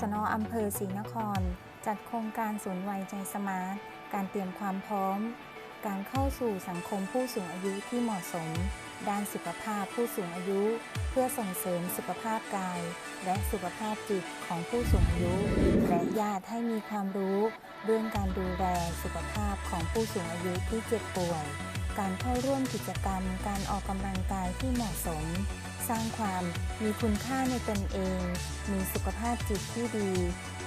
ศนอำเภอศรีนคร จัดโครงการศูนย์วัยใจสมาร์ท การเตรียมความพร้อม การเข้าสู่สังคมผู้สูงอายุที่เหมาะสม ด้านสุขภาพผู้สูงอายุ เพื่อส่งเสริมสุขภาพกาย และสุขภาพจิตของผู้สูงอายุ และญาติให้มีความรู้ เรื่องการดูแลสุขภาพของผู้สูงอายุที่เจ็บป่วย การเข้าร่วมกิจกรรม การออกกำลังกายที่เหมาะสม สร้างความมีคุณค่าในตนเอง มีสุขภาพจิตที่ดี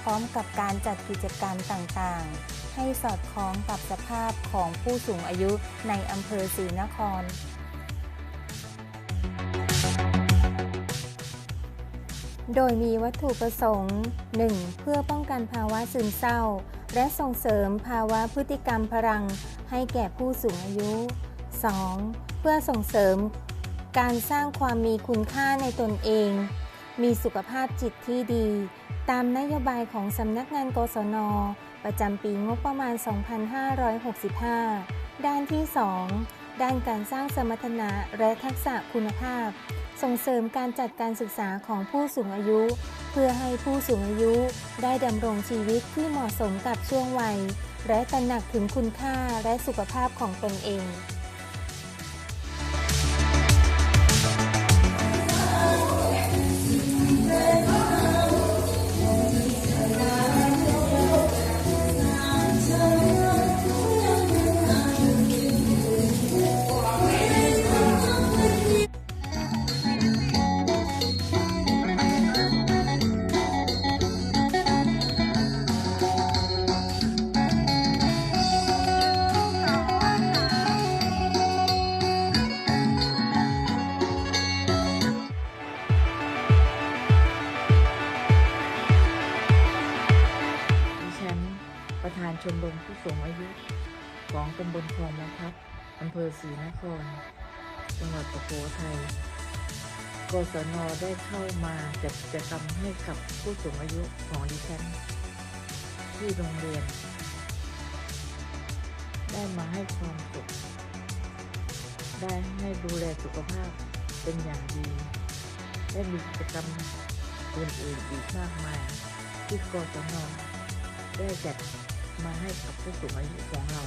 พร้อมกับการจัดกิจกรรมต่างๆ ให้สอดคล้องกับสภาพของผู้สูงอายุในอำเภอศรีนครโดยมีวัตถุประสงค์ 1. เพื่อป้องกันภาวะซึมเศร้า และส่งเสริมภาวะพฤติกรรมพลัง ให้แก่ผู้สูงอายุ 2. เพื่อส่งเสริมการสร้างความมีคุณค่าในตนเอง มีสุขภาพจิตที่ดี ตามนโยบายของสำนักงานกศน ประจำปีงบประมาณ 2565 ด้านที่ 2 ด้านการสร้างสมรรถนะและทักษะคุณภาพ ส่งเสริมการจัดการศึกษาของผู้สูงอายุ เพื่อให้ผู้สูงอายุได้ดำรงชีวิตที่เหมาะสมกับช่วงวัย และตระหนักถึงคุณค่าและสุขภาพของตนเอง ชมรมผู้สูงอายุ ของตำบลคลองมะพับอำเภอศรีนคร จังหวัดสุโขทัยกศนได้เข้ามาจัดกิจกรรมให้กับผู้สูงอายุของดิฉัน ที่โรงเรียน ได้มาให้ความสุขได้ให้ดูแลสุขภาพเป็นอย่างดี ได้มีกิจกรรมอื่นๆอีกมากมายที่กศนได้จัด มาให้กับผู้สูงอายุของเรา